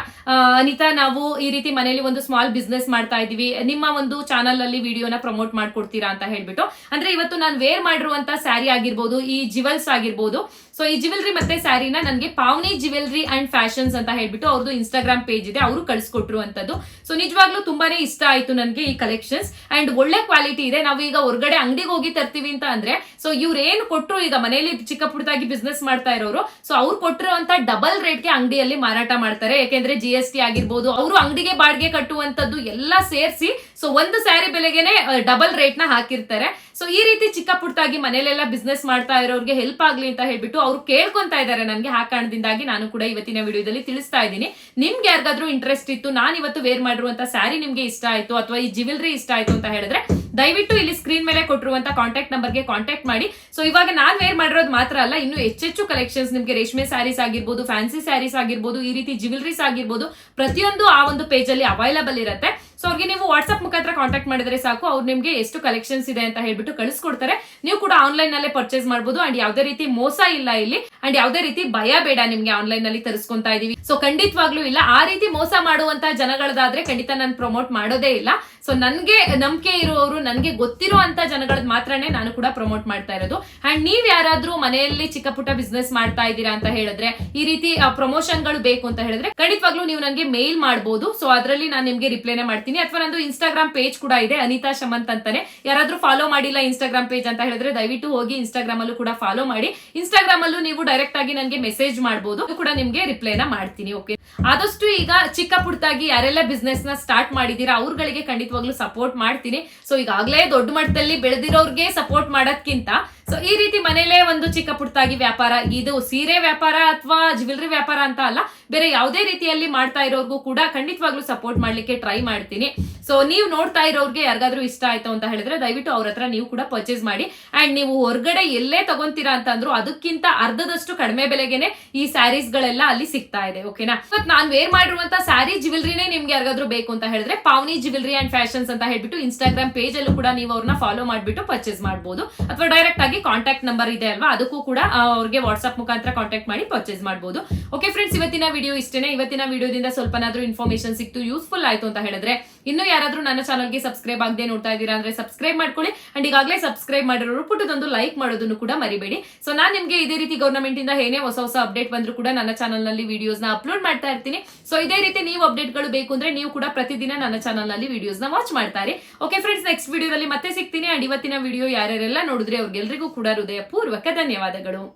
ಅನಿತಾ, ನಾವು ಈ ರೀತಿ ಮನೆಯಲ್ಲಿ ಒಂದು ಸ್ಮಾಲ್ ಬಿಸ್ನೆಸ್ ಮಾಡ್ತಾ ಇದೀವಿ ನಿಮ್ಮ ಒಂದು ಚಾನಲ್ ಅಲ್ಲಿ ವಿಡಿಯೋನ ಪ್ರಮೋಟ್ ಮಾಡ್ಕೊಡ್ತೀರಾ ಅಂತ ಹೇಳ್ಬಿಟ್ಟು. ಅಂದ್ರೆ ಇವತ್ತು ನಾನು ವೇರ್ ಮಾಡಿರುವಂತ ಸ್ಯಾರಿ ಆಗಿರ್ಬೋದು, ಈ ಜಿವೆಲ್ಸ್ ಆಗಿರ್ಬೋದು ಸೊ ಈ ಜ್ಯುವೆಲ್ರಿ ಮತ್ತೆ ಸ್ಯಾರಿನ ನನಗೆ ಪಾವನಿ ಜ್ಯುವೆಲ್ರಿ ಅಂಡ್ ಫ್ಯಾಷನ್ಸ್ ಅಂತ ಹೇಳ್ಬಿಟ್ಟು ಅವ್ರದ್ದು ಇನ್ಸ್ಟಾಗ್ರಾಮ್ ಪೇಜ್ ಇದೆ, ಅವರು ಕಳಿಸ್ಕೊಟ್ರು ಅಂತದ್ದು. ಸೊ ನಿಜವಾಗ್ಲೂ ತುಂಬಾನೇ ಇಷ್ಟ ಆಯ್ತು ನನಗೆ ಈ ಕಲೆಕ್ಷನ್ಸ್ ಅಂಡ್ ಒಳ್ಳೆ ಕ್ವಾಲಿಟಿ ಇದೆ, ನಾವು ಈಗ ಹೊರಗಡೆ ಅಂಗಡಿಗೆ ಹೋಗಿ ತರ್ತೀವಿ ಅಂತ ಅಂದ್ರೆ ಸೊ ಇವ್ರು ಏನ್ ಕೊಟ್ರು ಈಗ ಮನೆಯಲ್ಲಿ ಚಿಕ್ಕ ಪುಟ್ಟದಾಗಿ ಬಿಸ್ನೆಸ್ ಮಾಡ್ತಾ ಇರೋರು ಸೊ ಅವ್ರು ಕೊಟ್ಟಿರುವಂತ ಡಬಲ್ ರೇಟ್ಗೆ ಅಂಗಡಿಯಲ್ಲಿ ಮಾರಾಟ ಮಾಡ್ತಾರೆ. ಯಾಕೆಂದ್ರೆ ಜಿ ಎಸ್ ಟಿ ಆಗಿರ್ಬೋದು, ಅವರು ಅಂಗಡಿಗೆ ಬಾಡಿಗೆ ಕಟ್ಟುವಂತದ್ದು ಎಲ್ಲ ಸೇರಿಸಿ ಸೊ ಒಂದು ಸ್ಯಾರಿ ಬೆಲೆಗೆನೆ ಡಬಲ್ ರೇಟ್ನ ಹಾಕಿರ್ತಾರೆ. ಸೊ ಈ ರೀತಿ ಚಿಕ್ಕ ಪುಟ್ಟಾಗಿ ಮನೇಲೆಲ್ಲ ಬಿಸ್ನೆಸ್ ಮಾಡ್ತಾ ಇರೋರಿಗೆ ಹೆಲ್ಪ್ ಆಗ್ಲಿ ಅಂತ ಹೇಳ್ಬಿಟ್ಟು ಅವ್ರು ಕೇಳ್ಕೊಂತಾ ಇದ್ದಾರೆ ನನಗೆ ಆ ಕಾರಣದಿಂದಾಗಿ ನಾನು ಕೂಡ ಇವತ್ತಿನ ವಿಡಿಯೋದಲ್ಲಿ ತಿಳಿಸ್ತಾ ಇದ್ದೀನಿ. ನಿಮ್ಗೆ ಯಾರಿಗಾದ್ರೂ ಇಂಟ್ರೆಸ್ಟ್ ಇತ್ತು, ನಾನು ಇವತ್ತು ವೇರ್ ಮಾಡಿರುವಂತ ಸ್ಯಾರಿ ನಿಮ್ಗೆ ಇಷ್ಟ ಆಯ್ತು, ಅಥವಾ ಈ ಜ್ಯುವೆಲ್ರಿ ಇಷ್ಟ ಆಯ್ತು ಅಂತ ಹೇಳಿದ್ರೆ, ದಯವಿಟ್ಟು ಇಲ್ಲಿ ಸ್ಕ್ರೀನ್ ಮೇಲೆ ಕೊಟ್ಟಿರುವಂತ ಕಾಂಟ್ಯಾಕ್ಟ್ ನಂಬರ್ಗೆ ಕಾಂಟ್ಯಾಕ್ಟ್ ಮಾಡಿ. ಸೊ ಇವಾಗ ನಾನ್ ವೇರ್ ಮಾಡಿರೋದು ಮಾತ್ರ ಅಲ್ಲ, ಇನ್ನು ಹೆಚ್ಚೆಚ್ಚು ಕಲೆಕ್ಷನ್ಸ್ ನಿಮ್ಗೆ ರೇಷ್ಮೆ ಸ್ಯಾರೀಸ್ ಆಗಿರ್ಬೋದು ಫ್ಯಾನ್ಸಿ ಸ್ಯಾರೀಸ್ ಆಗಿರ್ಬೋದು, ಈ ರೀತಿ ಜ್ಯುವೆಲ್ರೀಸ್ ಆಗಿರ್ಬೋದು ಪ್ರತಿಯೊಂದು ಆ ಒಂದು ಪೇಜ್ ಅಲ್ಲಿ ಅವೈಲಬಲ್ ಇರುತ್ತೆ. ಸೊ ಅವ್ರಿಗೆ ನೀವು ವಾಟ್ಸ್ಆಪ್ ಮುಖಾಂತರ ಕಾಂಟ್ಯಾಕ್ಟ್ ಮಾಡಿದ್ರೆ ಸಾಕು. ಅವ್ರು ನಿಮಗೆ ಎಷ್ಟು ಕಲೆಕ್ಷನ್ಸ್ ಇದೆ ಅಂತ ಹೇಳ್ಬಿಟ್ಟು ಕಳಿಸ್ಕೊಡ್ತಾರೆ. ನೀವು ಕೂಡ ಆನ್ಲೈನ್ ನಲ್ಲೇ ಪರ್ಚೇಸ್ ಮಾಡಬಹುದು ಅಂಡ್ ಯಾವುದೇ ರೀತಿ ಮೋಸ ಇಲ್ಲ ಇಲ್ಲಿ. ಅಂಡ್ ಯಾವುದೇ ರೀತಿ ಭಯ ಬೇಡ ನಿಮ್ಗೆ ಆನ್ಲೈನ್ನಲ್ಲಿ ತರಿಸ್ಕೊಂತಾ ಇದೀವಿ. ಸೊ ಖಂಡಿತವಾಗ್ಲೂ ಇಲ್ಲ. ಆ ರೀತಿ ಮೋಸ ಮಾಡುವಂತ ಜನಗಳದಾದ್ರೆ ಖಂಡಿತ ನಾನು ಪ್ರಮೋಟ್ ಮಾಡೋದೇ ಇಲ್ಲ. ಸೊ ನನ್ಗೆ ನಂಬಿಕೆ ಇರುವವರು ನನ್ಗೆ ಗೊತ್ತಿರೋ ಅಂತ ಜನಗಳದ್ ಮಾತ್ರನೇ ನಾನು ಕೂಡ ಪ್ರಮೋಟ್ ಮಾಡ್ತಾ ಇರೋದು. ಅಂಡ್ ನೀವ್ ಯಾರಾದ್ರೂ ಮನೆಯಲ್ಲಿ ಚಿಕ್ಕ ಪುಟ್ಟ ಬಿಸ್ನೆಸ್ ಮಾಡ್ತಾ ಇದ್ದೀರಾ ಅಂತ ಹೇಳಿದ್ರೆ, ಈ ರೀತಿ ಪ್ರಮೋಷನ್ಗಳು ಬೇಕು ಅಂತ ಹೇಳಿದ್ರೆ, ಖಂಡಿತವಾಗ್ಲೂ ನೀವು ನನಗೆ ಮೇಲ್ ಮಾಡಬಹುದು ಸೊ ಅದರಲ್ಲಿ ನಾನು ನಿಮ್ಗೆ ರಿಪ್ಲೈನೇ ಮಾಡ್ತೀನಿ. ಅಥವಾ ನಂದು ಇನ್ಸ್ಟಾಗ್ರಾಮ್ ಪೇಜ್ ಕೂಡ ಇದೆ, ಅನಿತಾ ಶಮಂತ್ ಅಂತಾನೆ. ಯಾರಾದ್ರೂ ಫಾಲೋ ಮಾಡಿಲ್ಲ ಇನ್ಸ್ಟಾಗ್ರಾಮ್ ಪೇಜ್ ಅಂತ ಹೇಳಿದ್ರೆ ದಯವಿಟ್ಟು ಹೋಗಿ ಇನ್ಸ್ಟಾಗ್ರಾಮ್ ಅಲ್ಲೂ ಕೂಡ ಫಾಲೋ ಮಾಡಿ. ಇನ್ಸ್ಟಾಗ್ರಾಮ್ ಅಲ್ಲೂ ನೀವು ಡೈರೆಕ್ಟ್ ಆಗಿ ನನಗೆ ಮೆಸೇಜ್ ಮಾಡಬಹುದು ಕೂಡ ನಿಮ್ಗೆ ರಿಪ್ಲೈನ ಮಾಡ್ತೀನಿ ಓಕೆ ಆದಷ್ಟು ಈಗ ಚಿಕ್ಕ ಪುಟ್ಟದಾಗಿ ಯಾರೆಲ್ಲ ಬಿಸ್ನೆಸ್ನ ಸ್ಟಾರ್ಟ್ ಮಾಡಿದೀರಾ ಅವ್ರಗಳಿಗೆ ಖಂಡಿತವಾಗ್ಲೂ ಸಪೋರ್ಟ್ ಮಾಡ್ತೀನಿ. ಸೊ ಈಗಾಗಲೇ ದೊಡ್ಡ ಮಟ್ಟದಲ್ಲಿ ಬೆಳೆದಿರೋರ್ಗೆ ಸಪೋರ್ಟ್ ಮಾಡೋದ್ಕಿಂತ ಸೊ ಈ ರೀತಿ ಮನೇಲೆ ಒಂದು ಚಿಕ್ಕ ಪುಟ್ಟಾಗಿ ವ್ಯಾಪಾರ, ಇದು ಸೀರೆ ವ್ಯಾಪಾರ ಅಥವಾ ಜ್ಯುವೆಲ್ರಿ ವ್ಯಾಪಾರ ಅಂತ ಅಲ್ಲ, ಬೇರೆ ಯಾವುದೇ ರೀತಿಯಲ್ಲಿ ಮಾಡ್ತಾ ಇರೋರ್ಗೂ ಕೂಡ ಖಂಡಿತವಾಗ್ಲೂ ಸಪೋರ್ಟ್ ಮಾಡ್ಲಿಕ್ಕೆ ಟ್ರೈ ಮಾಡ್ತೀನಿ. ಸೊ ನೀವು ನೋಡ್ತಾ ಇರೋರ್ಗೆ ಯಾರಿಗಾದ್ರೂ ಇಷ್ಟ ಆಯ್ತು ಅಂತ ಹೇಳಿದ್ರೆ ದಯವಿಟ್ಟು ಅವ್ರ ಹತ್ರ ನೀವು ಕೂಡ ಪರ್ಚೇಸ್ ಮಾಡಿ. ಅಂಡ್ ನೀವು ಹೊರಗಡೆ ಎಲ್ಲೇ ತಗೊಂತೀರಾ ಅಂತ ಅಂದ್ರು ಅದಕ್ಕಿಂತ ಅರ್ಧದಷ್ಟು ಕಡಿಮೆ ಬೆಲೆಗೆನೆ ಈ ಸ್ಯಾರೀಸ್ ಗಳೆಲ್ಲ ಅಲ್ಲಿ ಸಿಗ್ತಾ ಇದೆ ಓಕೆನಾ ಬಟ್ ನಾನು ವೇರ್ ಮಾಡಿರುವಂತ ಸ್ಯಾರಿ ಜ್ಯುವೆಲ್ರಿನೇ ನಿಮ್ಗೆ ಯಾರಿಗಾದ್ರೂ ಬೇಕು ಅಂತ ಹೇಳಿದ್ರೆ ಪಾವನಿ ಜ್ಯುವೆಲ್ರಿ ಅಂಡ್ ಫ್ಯಾಷನ್ಸ್ ಅಂತ ಹೇಳ್ಬಿಟ್ಟು ಇನ್ಸ್ಟಾಗ್ರಾಮ್ ಪೇಜ್ ಅಲ್ಲೂ ಕೂಡ ನೀವು ಅವ್ರನ್ನ ಫಾಲೋ ಮಾಡ್ಬಿಟ್ಟು ಪರ್ಚೇಸ್ ಮಾಡಬಹುದು ಅಥವಾ ಡೈರೆಕ್ಟ್ ಆಗಿ ಹಾಗೆ ಕಾಂಟ್ಯಾಕ್ಟ್ ನಂಬರ್ ಇದೆ ಅಲ್ವಾ? ಅದಕ್ಕೂ ಕೂಡ ಅವ್ರಿಗೆ ವಾಟ್ಸ್ಆಪ್ ಮುಖಾಂತರ ಕಾಂಟ್ಯಾಕ್ಟ್ ಮಾಡಿ ಪರ್ಚೇಸ್ ಮಾಡಬಹುದು ಓಕೆ ಫ್ರೆಂಡ್ಸ್ ಇವತ್ತಿನ ವಿಡಿಯೋ ಇಷ್ಟೇನೆ. ಇವತ್ತಿನ ವಿಡಿಯೋದಿಂದ ಸ್ವಲ್ಪನಾದ್ರೂ ಇನ್ಫಾರ್ಮೇಶನ್ ಸಿಕ್ತು ಯೂಸ್ಫುಲ್ ಆಯ್ತು ಅಂತ ಹೇಳಿದ್ರೆ ಇನ್ನು ಯಾರಾದ್ರೂ ನನ್ನ ಚಾನಲ್ಗೆ ಸಬ್ಸ್ಕ್ರೈಬ್ ಆಗದೆ ನೋಡ್ತಾ ಇದ್ದೀರಾ ಅಂದ್ರೆ ಸಬ್ಸ್ಕ್ರೈಬ್ ಮಾಡ್ಕೊಳ್ಳಿ. ಅಂಡ್ ಈಗಾಗಲೇ ಸಬ್ಸ್ಕ್ರೈಬ್ ಮಾಡಿರೋರು ಪುಟ್ಟದೊಂದು ಲೈಕ್ ಮಾಡೋದನ್ನು ಕೂಡ ಮರಿಬೇಡಿ. ಸೊ ನಾನು ನಿಮ್ಗೆ ಇದೇ ರೀತಿ ಗೌರ್ಮೆಂಟ್ ಇಂದ ಏನೇ ಹೊಸ ಹೊಸ ಅಪ್ಡೇಟ್ ಬಂದ್ರು ಕೂಡ ನನ್ನ ಚಾನಲ್ನಲ್ಲಿ ವಿಡಿಯೋಸ್ನ ಅಪ್ಲೋಡ್ ಮಾಡ್ತಾ ಇರ್ತೀನಿ. ಸೊ ಇದೇ ರೀತಿ ನೀವು ಅಪ್ಡೇಟ್ಗಳು ಬೇಕು ಅಂದ್ರೆ ನೀವು ಕೂಡ ಪ್ರತಿದಿನ ನನ್ನ ಚಾನಲ್ನಲ್ಲಿ ವಿಡಿಯೋಸ್ನ ವಾಚ್ ಮಾಡ್ತಾರೆ. ಓಕೆ ಫ್ರೆಂಡ್ಸ್ ನೆಕ್ಸ್ಟ್ ವಿಡಿಯೋದಲ್ಲಿ ಮತ್ತೆ ಸಿಗ್ತೀನಿ. ಅಂಡ್ ಇವತ್ತಿನ ವಿಡಿಯೋ ಯಾರ್ಯಾರೆಲ್ಲ ನೋಡಿದ್ರೆ ಅವ್ರಿಗೆಲ್ರಿಗೂ ಕೂಡ ಹೃದಯಪೂರ್ವಕ ಧನ್ಯವಾದಗಳು.